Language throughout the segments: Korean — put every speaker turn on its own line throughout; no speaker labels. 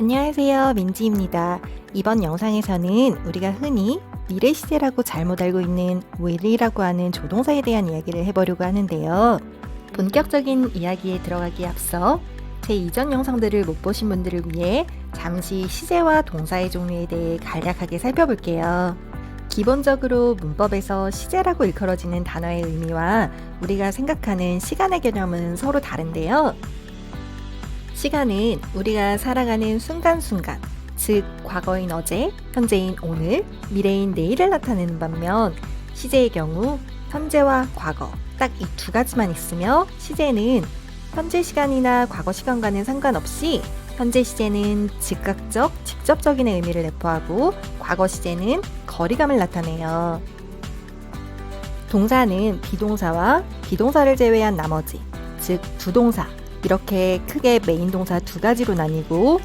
안녕하세요. 민지입니다. 이번 영상에서는 우리가 흔히 미래 시제라고 잘못 알고 있는 will이라고 하는 조동사에 대한 이야기를 해보려고 하는데요. 본격적인 이야기에 들어가기에 앞서 제 이전 영상들을 못 보신 분들을 위해 잠시 시제와 동사의 종류에 대해 간략하게 살펴볼게요. 기본적으로 문법에서 시제라고 일컬어지는 단어의 의미와 우리가 생각하는 시간의 개념은 서로 다른데요. 시간은 우리가 살아가는 순간순간, 즉 과거인 어제, 현재인 오늘, 미래인 내일을 나타내는 반면 시제의 경우 현재와 과거 딱 이 두 가지만 있으며 시제는 현재 시간이나 과거 시간과는 상관없이 현재 시제는 즉각적, 직접적인의 의미를 내포하고 과거 시제는 거리감을 나타내요. 동사는 비동사와 비동사를 제외한 나머지, 즉 부동사, 이렇게 크게 메인 동사 두 가지로 나뉘고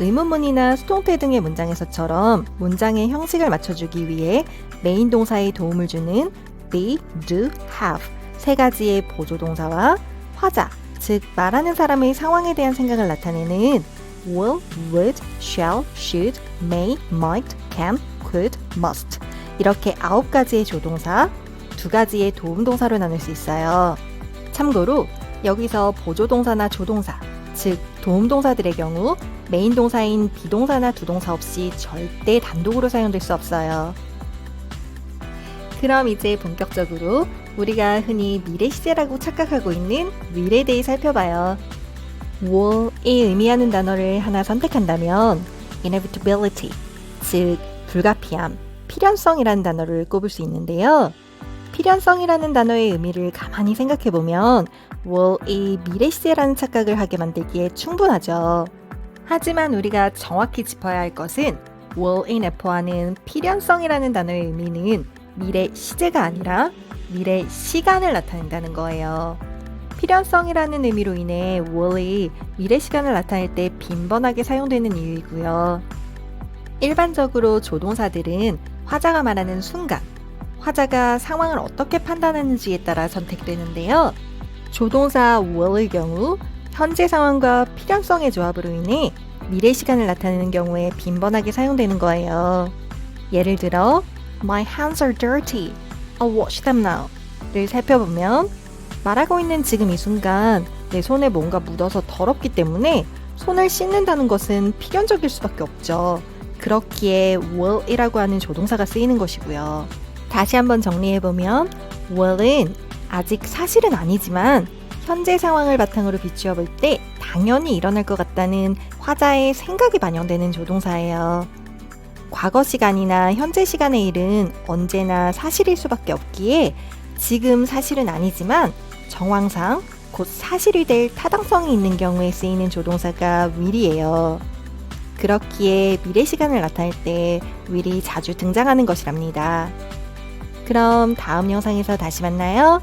의문문이나 수동태 등의 문장에서처럼 문장의 형식을 맞춰주기 위해 메인 동사의 도움을 주는 be, do, have 세 가지의 보조 동사와 화자, 즉 말하는 사람의 상황에 대한 생각을 나타내는 will, would, shall, should, may, might, can, could, must 이렇게 아홉 가지의 조동사, 두 가지의 도움 동사로 나눌 수 있어요. 참고로 여기서 보조동사나 조동사, 즉 도움동사들의 경우 메인 동사인 비동사나 두동사 없이 절대 단독으로 사용될 수 없어요. 그럼 이제 본격적으로 우리가 흔히 미래 시제라고 착각하고 있는 will에 대해 살펴봐요. will이 의미하는 단어를 하나 선택한다면 inevitability, 즉 불가피함, 필연성이라는 단어를 꼽을 수 있는데요. 필연성이라는 단어의 의미를 가만히 생각해 보면 will이 미래 시제라는 착각을 하게 만들기에 충분하죠. 하지만 우리가 정확히 짚어야 할 것은 will이 내포하는 필연성이라는 단어의 의미는 미래 시제가 아니라 미래 시간을 나타낸다는 거예요. 필연성이라는 의미로 인해 will이 미래 시간을 나타낼 때 빈번하게 사용되는 이유이고요. 일반적으로 조동사들은 화자가 말하는 순간, 화자가 상황을 어떻게 판단하는지에 따라 선택되는데요. 조동사 will의 경우 현재 상황과 필연성의 조합으로 인해 미래 시간을 나타내는 경우에 빈번하게 사용되는 거예요. 예를 들어 My hands are dirty. I'll wash them now. 를 살펴보면 말하고 있는 지금 이 순간 내 손에 뭔가 묻어서 더럽기 때문에 손을 씻는다는 것은 필연적일 수밖에 없죠. 그렇기에 will이라고 하는 조동사가 쓰이는 것이고요. 다시 한번 정리해보면 will은 아직 사실은 아니지만 현재 상황을 바탕으로 비추어 볼 때 당연히 일어날 것 같다는 화자의 생각이 반영되는 조동사예요. 과거 시간이나 현재 시간의 일은 언제나 사실일 수밖에 없기에 지금 사실은 아니지만 정황상 곧 사실이 될 타당성이 있는 경우에 쓰이는 조동사가 will이에요. 그렇기에 미래 시간을 나타낼 때 will이 자주 등장하는 것이랍니다. 그럼 다음 영상에서 다시 만나요.